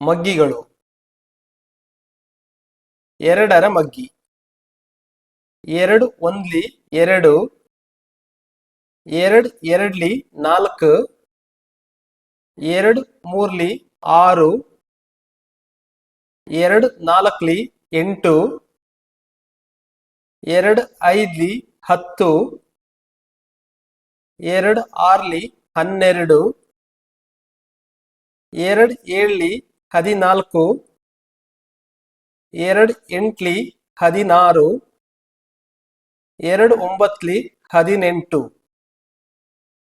ಮಗ್ಗಿಗಳು. ಎರಡರ ಮಗ್ಗಿ. ಎರಡು ಒಂದ್ಲಿ ಎರಡು ಎರಡು ಎರಡ್ಲಿ ನಾಲ್ಕು, ಎರಡು ಮೂರ್ಲಿ ಆರು, ಎರಡು ನಾಲ್ಕ್ಲಿ ಎಂಟು, ಎರಡು ಐದ್ಲಿ ಹತ್ತು, ಎರಡು ಆರ್ಲಿ ಹನ್ನೆರಡು, ಎರಡು ಏಳ್ಲಿ ಹದಿನಾಲ್ಕು, ಎರಡು ಎಂಟ್ಲಿ ಹದಿನಾರು, ಎರಡು ಒಂಬತ್ಲಿ ಹದಿನೆಂಟು,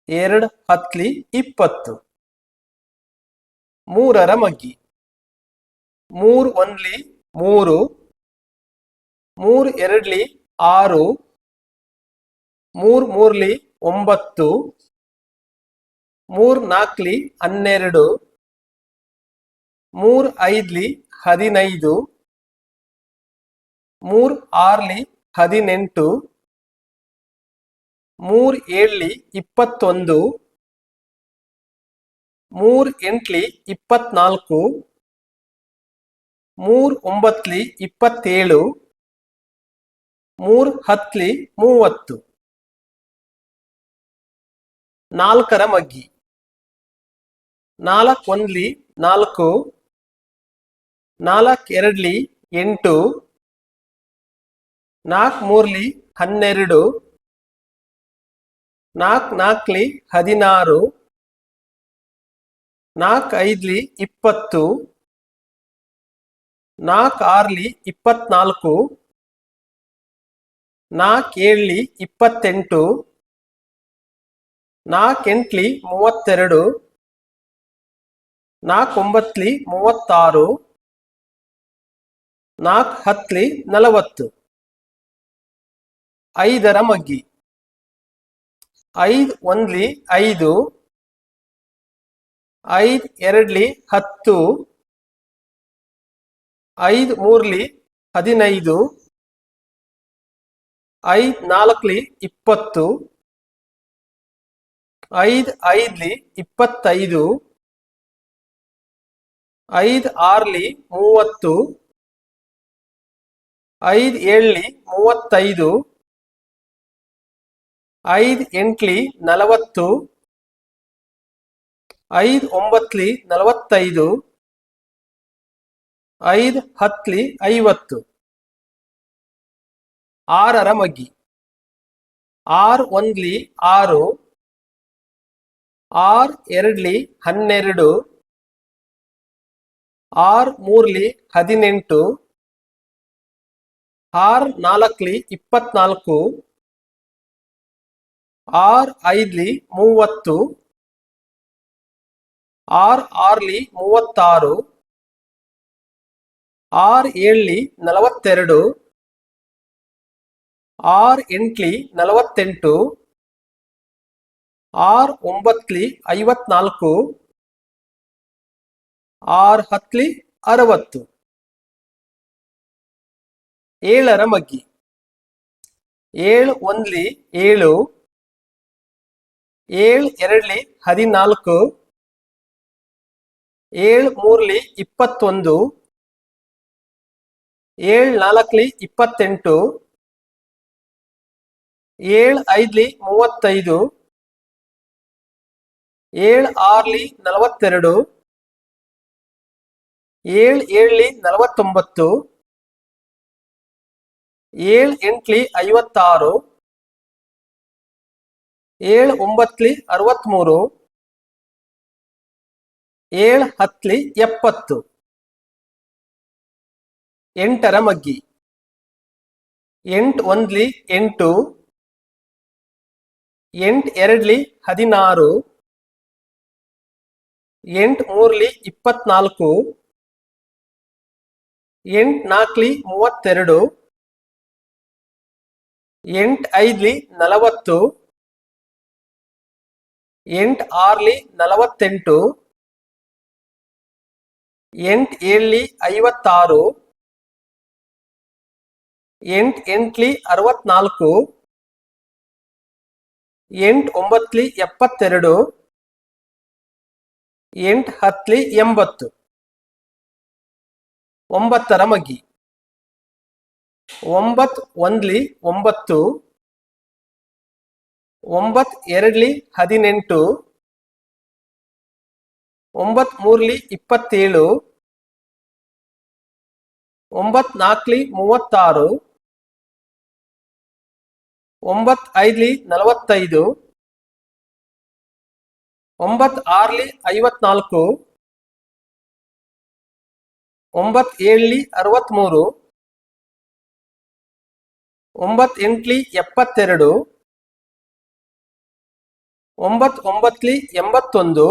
ಎರಡು ಹತ್ಲಿ ಇಪ್ಪತ್ತು. ಮೂರರ ಮಗ್ಗಿ. ಮೂರು ಒಂದ್ಲಿ ಮೂರು ಮೂರು ಎರಡ್ಲಿ ಆರು, ಮೂರು ಮೂರ್ಲಿ ಒಂಬತ್ತು, ಮೂರು ನಾಲ್ಕಲಿ ಹನ್ನೆರಡು. ಮೂರ್ ಐದ್ಲಿ ಹದಿನೈದು, ಮೂರ್ ಆರ್ಲಿ ಹದಿನೆಂಟು, ಮೂರ್ ಏಳ್ಲಿ ಇಪ್ಪತ್ತೊಂದು, ಮೂರ್ ಎಂಟ್ಲಿ ಇಪ್ಪತ್ನಾಲ್ಕು, ಮೂರ್ ಒಂಬತ್ಲಿ ಇಪ್ಪತ್ತೇಳು, ಮೂರ್ ಹತ್ಲಿ ಮೂವತ್ತು. ನಾಲ್ಕರ ಮಗ್ಗಿ. ನಾಲ್ಕೊಂದ್ಲಿ ನಾಲ್ಕು ನಾಲ್ಕ್ ಎರಡ್ಲಿ ಎಂಟು ನಾಲ್ಕು ಮೂರ್ಲಿ ಹನ್ನೆರಡು ನಾಲ್ಕು ನಾಲ್ಕಲಿ ಹದಿನಾರು ನಾಲ್ಕು ಐದ್ಲಿ ಇಪ್ಪತ್ತು ನಾಲ್ಕು ಆರ್ಲಿ ಇಪ್ಪತ್ನಾಲ್ಕು ನಾಲ್ಕು ಏಳ್ಲಿ ಇಪ್ಪತ್ತೆಂಟು ನಾಲ್ಕು ಎಂಟ್ಲಿ ಮೂವತ್ತೆರಡು ನಾಲ್ಕೊಂಬತ್ಲಿ ಮೂವತ್ತಾರು ನಾಲ್ಕ್ ಹತ್ಲಿ ನಲವತ್ತು. ಐದರ ಮಗ್ಗಿ. ಐದು ಒಂದ್ಲಿ ಐದು. ಐದು ಎರಡ್ಲಿ ಹತ್ತು. ಐದು ಮೂರ್ಲಿ ಹದಿನೈದು. ಐದು ನಾಲ್ಕಲಿ ಇಪ್ಪತ್ತು. ಐದು ಐದ್ಲಿ ಇಪ್ಪತ್ತೈದು. ಐದು ಆರ್ಲಿ ಮೂವತ್ತು. ಐದ್ ಏಳ್ಲಿ ಮೂವತ್ತೈದು, ಐದು ಎಂಟ್ಲಿ ನಲವತ್ತು, ಐದು ಒಂಬತ್ಲಿ ನಲವತ್ತೈದು, ಐದು ಹತ್ಲಿ ಐವತ್ತು. ಆರರ ಮಗ್ಗಿ. ಆರು ಒಂದ್ಲಿ ಆರು, ಆರ್ ಎರಡ್ಲಿ ಹನ್ನೆರಡು, ಆರ್ ಮೂರ್ಲಿ ಹದಿನೆಂಟು ಆರ್ ನಾಲ್ಕಲಿ ಇಪ್ಪತ್ನಾಲ್ಕು, ಆರ್ ಐದ್ಲಿ ಮೂವತ್ತು, ಆರ್ ಆರ್ಲಿ ಮೂವತ್ತಾರು, ಆರ್ ಏಳ್ಲಿ ನಲವತ್ತೆರಡು, ಆರ್ ಎಂಟ್ಲಿ ನಲವತ್ತೆಂಟು, ಆರ್ ಒಂಬತ್ಲಿ ಐವತ್ನಾಲ್ಕು, ಆರ್ ಹತ್ಲಿ ಅರವತ್ತು. ಏಳರ ಮಗ್ಗಿ. ಏಳು ಒಂದ್ಲಿ ಏಳು ಏಳು ಎರಡ್ಲಿ ಹದಿನಾಲ್ಕು, ಏಳು ಮೂರ್ಲಿ ಇಪ್ಪತ್ತೊಂದು, ಏಳು ನಾಲ್ಕಲಿ ಇಪ್ಪತ್ತೆಂಟು, ಏಳು ಐದ್ಲಿ ಮೂವತ್ತೈದು, ಏಳು ಆರ್ಲಿ ನಲವತ್ತೆರಡು, ಏಳು ಏಳ್ಲಿ ನಲವತ್ತೊಂಬತ್ತು ಏಳ್ ಎಂಟ್ಲಿ ಐವತ್ತಾರು, ಏಳ್ ಒಂಬತ್ಲಿ ಅರವತ್ಮೂರು, ಏಳ್ ಹತ್ಲಿ ಎಪ್ಪತ್ತು. ಎಂಟರ ಮಗ್ಗಿ. ಎಂಟ್ ಒಂದ್ಲಿ ಎಂಟು, ಎಂಟ್ ಎರಡ್ಲಿ ಹದಿನಾರು, ಎಂಟ್ ಮೂರ್ಲಿ ಇಪ್ಪತ್ನಾಲ್ಕು, ಎಂಟ್ ನಾಲ್ಕಲಿ ಮೂವತ್ತೆರಡು. ಎಂಟ್ ಐದ್ಲಿ ನಲವತ್ತು ಎಂಟ್ ಆರ್ಲಿ ನಲವತ್ತೆಂಟು ಎಂಟ್ ಏಳ್ಲಿ ಐವತ್ತಾರು ಎಂಟ್ ಎಂಟ್ಲಿ ಅರವತ್ನಾಲ್ಕು ಎಂಟ್ ಒಂಬತ್ಲಿ ಎಪ್ಪತ್ತೆರಡು ಎಂಟ್ ಹತ್ಲಿ ಎಂಬತ್ತು. ಒಂಬತ್ತರ ಮಗ್ಗಿ ಒಂಬತ್ ಒಂದ್ಲಿ ಒಂಬತ್ತು, ಒಂಬತ್ ಎರಡ್ಲಿ ಹದಿನೆಂಟು, ಒಂಬತ್ ಮೂರ್ಲಿ ಇಪ್ಪತ್ತೇಳು, ಒಂಬತ್ ನಾಲ್ಕಲಿ ಮೂವತ್ತಾರು, ಒಂಬತ್ ಐದ್ಲಿ ನಲವತ್ತೈದು, ಒಂಬತ್ ಆರ್ಲಿ ಐವತ್ನಾಲ್ಕು, ಒಂಬತ್ ಏಳ್ಲಿ ಅರವತ್ಮೂರು ಒಂಬತ್ ಎಂಟ್ಲಿ ಎಪ್ಪತ್ತೆರಡು ಒಂಬತ್ ಒಂಬತ್ಲಿ ಎಂಬತ್ತೊಂದು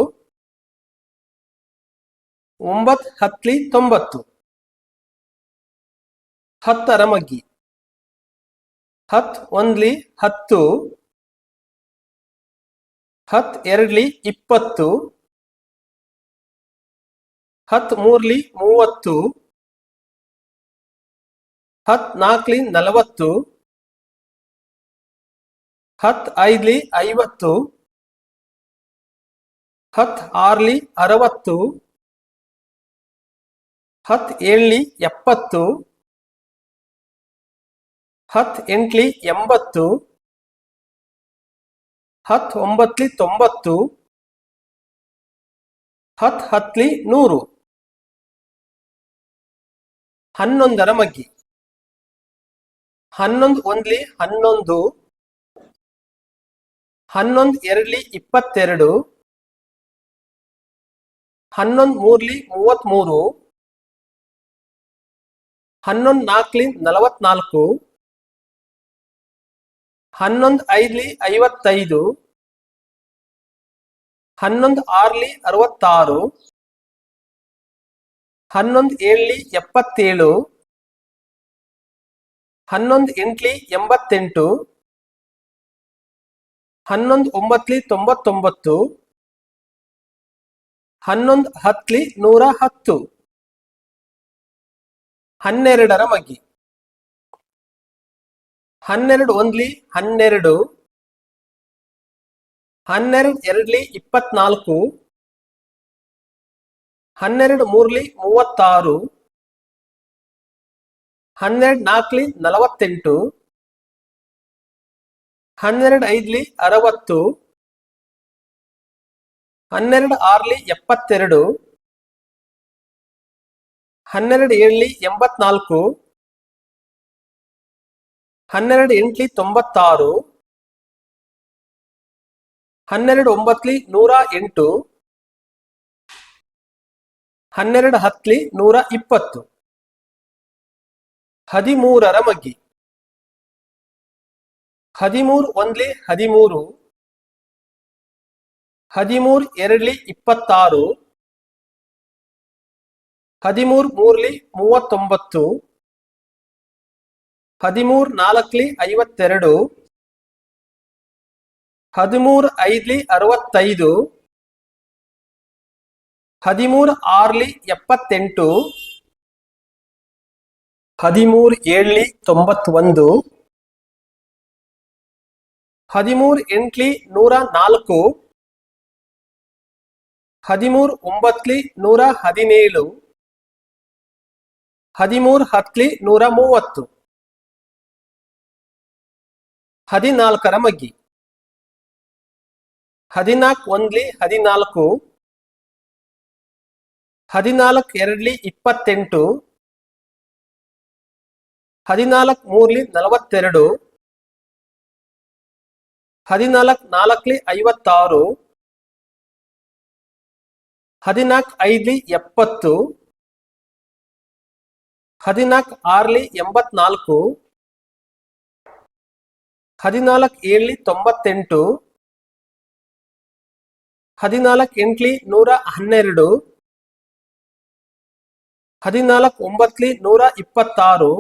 ಒಂಬತ್ ಹತ್ಲಿ ತೊಂಬತ್ತು. ಹತ್ತರ ಮಗ್ಗಿ. ಹತ್ ಒಂದ್ಲಿ ಹತ್ತು ಹತ್ ಎರಡ್ಲಿ ಇಪ್ಪತ್ತು ಹತ್ ಮೂರ್ಲಿ ಮೂವತ್ತು ಹತ್ ನಾಲ್ಕಲಿ ನಲವತ್ತು. ಹತ್ ಐದ್ಲಿ ಐವತ್ತು ಹತ್ ಆರ್ಲಿ ಅರವತ್ತು ಹತ್ ಏಳ್ಲಿ ಎಪ್ಪತ್ತು ಹತ್ ಎಂಟ್ಲಿ ಎಂಬತ್ತು ಹತ್ ಒಂಬತ್ಲಿ ತೊಂಬತ್ತು ಹತ್ ಹತ್ಲಿ ನೂರು. ಹನ್ನೊಂದರ ಮಗ್ಗಿ. ಹನ್ನೊಂದು ಒಂದ್ಲಿ ಹನ್ನೊಂದು. ಹನ್ನೊಂದ್ ಎರಡ್ಲಿ ಇಪ್ಪತ್ತೆರಡು, ಹನ್ನೊಂದು ಮೂರ್ಲಿ ಮೂವತ್ಮೂರು, ಹನ್ನೊಂದು ನಾಲ್ಕಲಿ ನಲವತ್ನಾಲ್ಕು, ಹನ್ನೊಂದ್ ಐದ್ಲಿ ಐವತ್ತೈದು, ಹನ್ನೊಂದ್ ಆರ್ಲಿ ಅರವತ್ತಾರು, ಹನ್ನೊಂದು ಏಳ್ಲಿ ಎಪ್ಪತ್ತೇಳು, ಹನ್ನೊಂದು ಎಂಟ್ಲಿ ಎಂಬತ್ತೆಂಟು ಹನ್ನೊಂದ್ ಒಂಬತ್ಲಿ ತೊಂಬತ್ತೊಂಬತ್ತು, ಹನ್ನೊಂದು ಹತ್ಲಿ ನೂರ ಹತ್ತು. ಹನ್ನೆರಡರ ಮಗ್ಗಿ. ಹನ್ನೆರಡು ಒಂದ್ಲಿ ಹನ್ನೆರಡು ಹನ್ನೆರಡು ಎರಡ್ಲಿ ಇಪ್ಪತ್ನಾಲ್ಕು, ಹನ್ನೆರಡು ಮೂರ್ಲಿ ಮೂವತ್ತಾರು, ಹನ್ನೆರಡು ನಾಲ್ಕಲಿ ನಲವತ್ತೆಂಟು ಹನ್ನೆರಡು ಐದ್ಲಿ ಅರವತ್ತು ಹನ್ನೆರಡು ಆರ್ಲಿ ಎಪ್ಪತ್ತೆರಡು ಹನ್ನೆರಡು ಏಳ್ಲಿ ಎಂಬತ್ನಾಲ್ಕು ಹನ್ನೆರಡು ಎಂಟ್ಲಿ ತೊಂಬತ್ತಾರು ಹನ್ನೆರಡು ಒಂಬತ್ಲಿ ನೂರ ಎಂಟು ಹನ್ನೆರಡು ಹತ್ಲಿ ನೂರ ಇಪ್ಪತ್ತು. ಹದಿಮೂರರ ಮಗ್ಗಿ. ಹದಿಮೂರು ಒಂದ್ಲಿ ಹದಿಮೂರು ಹದಿಮೂರು ಎರಡ್ಲಿ ಇಪ್ಪತ್ತಾರು, ಹದಿಮೂರು ಮೂರ್ಲಿ ಮೂವತ್ತೊಂಬತ್ತು, ಹದಿಮೂರು ನಾಲ್ಕಲಿ ಐವತ್ತೆರಡು, ಹದಿಮೂರು ಐದ್ಲಿ ಅರವತ್ತೈದು, ಹದಿಮೂರು ಆರ್ಲಿ ಎಪ್ಪತ್ತೆಂಟು, ಹದಿಮೂರು ಏಳ್ಲಿ ತೊಂಬತ್ತೊಂದು. ಹದಿಮೂರ್ ಎಂಟ್ಲಿ ನೂರ ನಾಲ್ಕು, ಹದಿಮೂರ್ ಒಂಬತ್ಲಿ ನೂರ ಹದಿನೇಳು, ಹದಿಮೂರ್ ಹತ್ಲಿ ನೂರ ಮೂವತ್ತು. ಹದಿನಾಲ್ಕರ ಮಗ್ಗಿ. ಹದಿನಾಲ್ಕು ಒಂದ್ಲಿ ಹದಿನಾಲ್ಕು ಹದಿನಾಲ್ಕು ಎರಡ್ಲಿ ಇಪ್ಪತ್ತೆಂಟು, ಹದಿನಾಲ್ಕು ಮೂರ್ಲಿ ನಲವತ್ತೆರಡು ಹದಿನಾಲ್ಕು, ನಾಲ್ಕಲಿ ಐವತ್ತಾರು, ಹದಿನಾಲ್ಕು, ಐದ್ಲಿ ಎಪ್ಪತ್ತು, ಹದಿನಾಲ್ಕು, ಆರ್ಲಿ ಎಂಬತ್ನಾಲ್ಕು, ಹದಿನಾಲ್ಕು, ಏಳ್ಲಿ ತೊಂಬತ್ತೆಂಟು, ಹದಿನಾಲ್ಕು, ಎಂಟ್ಲಿ ನೂರ ಹನ್ನೆರಡು, ಹದಿನಾಲ್ಕು, ಒಂಬತ್ಲಿ ನೂರ ಇಪ್ಪತ್ತಾರು,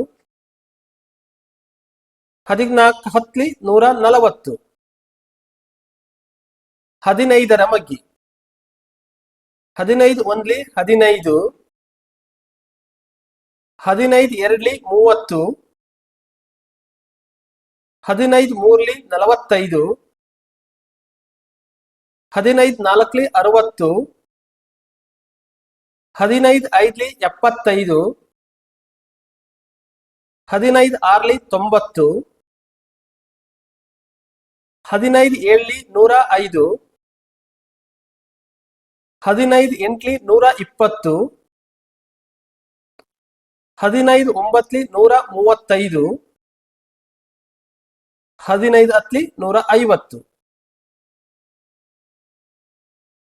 ಹದಿನಾಲ್ಕು, ಹತ್ಲಿ ನೂರ ನಲವತ್ತು. ಹದಿನೈದರ ಮಗ್ಗಿ. ಹದಿನೈದು ಒಂದ್ಲಿ, ಹದಿನೈದು. ಹದಿನೈದು ಎರಡ್ಲಿ, ಮೂವತ್ತು. ಹದಿನೈದು ಮೂರ್ಲಿ, ನಲವತ್ತೈದು. ಹದಿನೈದು ನಾಲ್ಕಲಿ, ಅರವತ್ತು. ಹದಿನೈದು ಐದ್ಲಿ, ಎಪ್ಪತ್ತೈದು. ಹದಿನೈದು ಆರ್ಲಿ, ತೊಂಬತ್ತು. ಹದಿನೈದು ಏಳ್ಲಿ, ನೂರ ಐದು. ಹದಿನೈದು ಎಂಟ್ಲಿ ನೂರ ಇಪ್ಪತ್ತು. ಹದಿನೈದು ಒಂಬತ್ಲಿ ನೂರ ಮೂವತ್ತೈದು. ಹದಿನೈದು ಹತ್ಲಿ ನೂರ ಐವತ್ತು.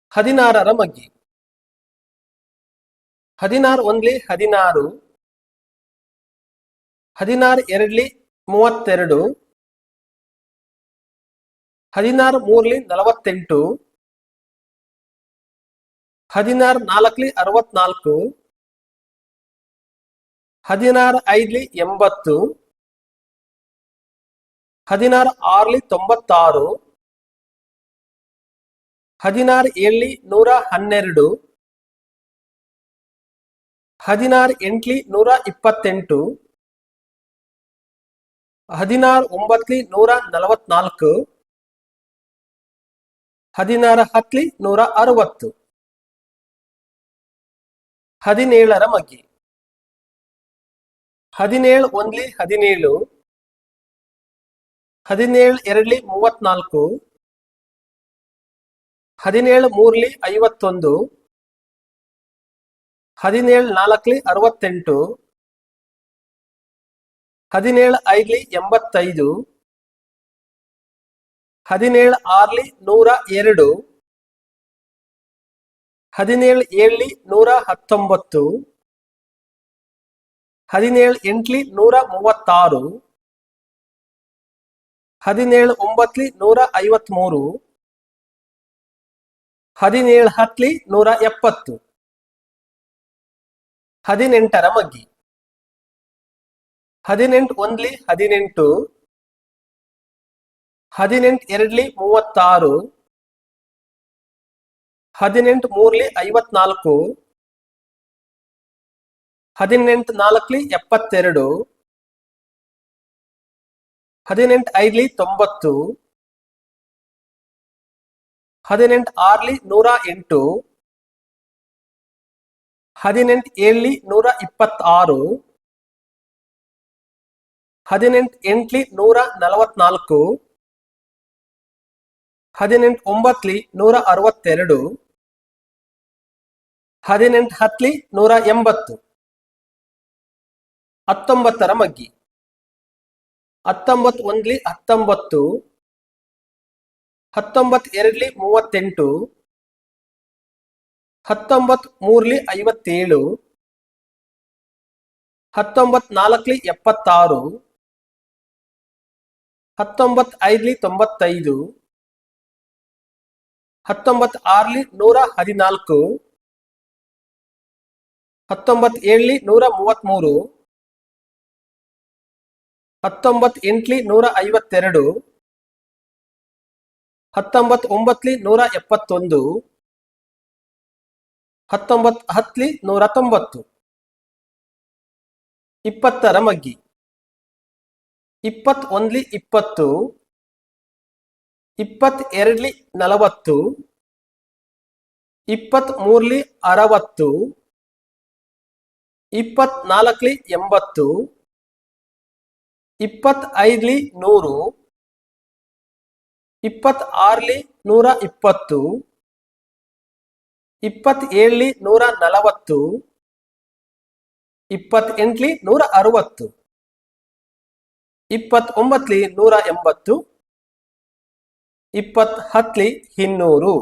ಹದಿನಾರರ ಮಗ್ಗಿ. ಹದಿನಾರು ಒಂದ್ಲಿ ಹದಿನಾರು. ಹದಿನಾರು ಎರಡ್ಲಿ ಮೂವತ್ತೆರಡು. ಹದಿನಾರು ಮೂರ್ಲಿ ನಲವತ್ತೆಂಟು. ಹದಿನಾರು ನಾಲ್ಕಲಿ ಅರವತ್ನಾಲ್ಕು. ಹದಿನಾರು ಐದ್ಲಿ ಎಂಬತ್ತು. ಹದಿನಾರು ಆರ್ಲಿ ತೊಂಬತ್ತಾರು. ಹದಿನಾರು ಏಳ್ಲಿ ನೂರ ಹನ್ನೆರಡು. ಹದಿನಾರು ಎಂಟ್ಲಿ ನೂರ ಇಪ್ಪತ್ತೆಂಟು. ಹದಿನಾರು ಒಂಬತ್ಲಿ ನೂರ ನಲವತ್ನಾಲ್ಕು. ಹದಿನಾರು ಹತ್ಲಿ ನೂರ ಅರವತ್ತು. ಹದಿನೇಳರ ಮಗ್ಗಿ. ಹದಿನೇಳು ಒಂದ್ಲಿ ಹದಿನೇಳು ಹದಿನೇಳು ಎರಡ್ಲಿ ಮೂವತ್ನಾಲ್ಕು, ಹದಿನೇಳು ಮೂರ್ಲಿ ಐವತ್ತೊಂದು, ಹದಿನೇಳು ನಾಲ್ಕಲಿ ಅರವತ್ತೆಂಟು, ಹದಿನೇಳು ಐದ್ಲಿ ಎಂಬತ್ತೈದು, ಹದಿನೇಳು ಆರ್ಲಿ ನೂರ ಎರಡು. ಹದಿನೇಳು ಏಳ್ಲಿ ನೂರ ಹತ್ತೊಂಬತ್ತು, ಹದಿನೇಳು ಎಂಟ್ಲಿ ನೂರ ಮೂವತ್ತಾರು, ಹದಿನೇಳು ಒಂಬತ್ಲಿ ನೂರ ಐವತ್ಮೂರು, ಹದಿನೇಳು ಹತ್ಲಿ ನೂರ ಎಪ್ಪತ್ತು. ಹದಿನೆಂಟರ ಮಗ್ಗಿ. ಹದಿನೆಂಟು ಒಂದ್ಲಿ ಹದಿನೆಂಟು ಹದಿನೆಂಟು ಎರಡ್ಲಿ ಮೂವತ್ತಾರು ಹದಿನೆಂಟು ಮೂರ್ಲಿ ಐವತ್ನಾಲ್ಕು, ಹದಿನೆಂಟು ನಾಲ್ಕಲಿ ಎಪ್ಪತ್ತೆರಡು, ಹದಿನೆಂಟು ಐದ್ಲಿ ತೊಂಬತ್ತು, ಹದಿನೆಂಟು ಆರ್ಲಿ ನೂರ ಎಂಟು, ಹದಿನೆಂಟು ಏಳ್ಲಿ ನೂರ ಇಪ್ಪತ್ತಾರು, ಹದಿನೆಂಟು ಎಂಟ್ಲಿ ನೂರ ನಲವತ್ನಾಲ್ಕು, ಹದಿನೆಂಟು ಒಂಬತ್ಲಿ ನೂರ ಅರವತ್ತೆರಡು ಹದಿನೆಂಟು ಹತ್ಲಿ ನೂರ ಎಂಬತ್ತು. ಹತ್ತೊಂಬತ್ತರ ಮಗ್ಗಿ. ಹತ್ತೊಂಬತ್ತು ಒಂದ್ಲಿ ಹತ್ತೊಂಬತ್ತು. ಹತ್ತೊಂಬತ್ತು ಎರಡ್ಲಿ ಮೂವತ್ತೆಂಟು. ಹತ್ತೊಂಬತ್ತು ಮೂರ್ಲಿ ಐವತ್ತೇಳು. ಹತ್ತೊಂಬತ್ ನಾಲ್ಕಲಿ ಎಪ್ಪತ್ತಾರು. ಹತ್ತೊಂಬತ್ ಐದ್ಲಿ ತೊಂಬತ್ತೈದು. ಹತ್ತೊಂಬತ್ ಆರ್ಲಿ ನೂರ ಹದಿನಾಲ್ಕು. ಹತ್ತೊಂಬತ್ ಏಳ್ಲಿ ನೂರ ಮೂವತ್ಮೂರು ಹತ್ತೊಂಬತ್ ಎಂಟ್ಲಿ ನೂರ ಐವತ್ತೆರಡು ಹತ್ತೊಂಬತ್ ಒಂಬತ್ಲಿ ನೂರ ಎಪ್ಪತ್ತೊಂದು ಹತ್ತೊಂಬತ್ ಹತ್ಲಿ ನೂರ ತೊಂಬತ್ತು. ಇಪ್ಪತ್ತರ ಮಗ್ಗಿ. ಇಪ್ಪತ್ತೊಂದ್ಲಿ ಇಪ್ಪತ್ತು, ಇಪ್ಪತ್ತೆರಡ್ಲಿ ನಲವತ್ತು, ಇಪ್ಪತ್ತ್ಮೂರ್ಲಿ ಅರವತ್ತು ಇಪ್ಪತ್ ನಾಲ್ಕಲಿ ಎಂಬತ್ತು, ಇಪ್ಪತ್ತೈದಲಿ ನೂರು, ಇಪ್ಪತ್ತಾರಲಿ ನೂರ ಇಪ್ಪತ್ತು, ಇಪ್ಪತ್ತೇಳಲಿ ನೂರ ನಲವತ್ತು, ಇಪ್ಪತ್ತೆಂಟಲಿ ನೂರ ಅರವತ್ತು, ಇಪ್ಪತ್ತೊಂಬತ್ತಲಿ ನೂರ ಎಂಬತ್ತು ಇಪ್ಪತ್ತು ಹತ್ತಲಿ ಇನ್ನೂರು.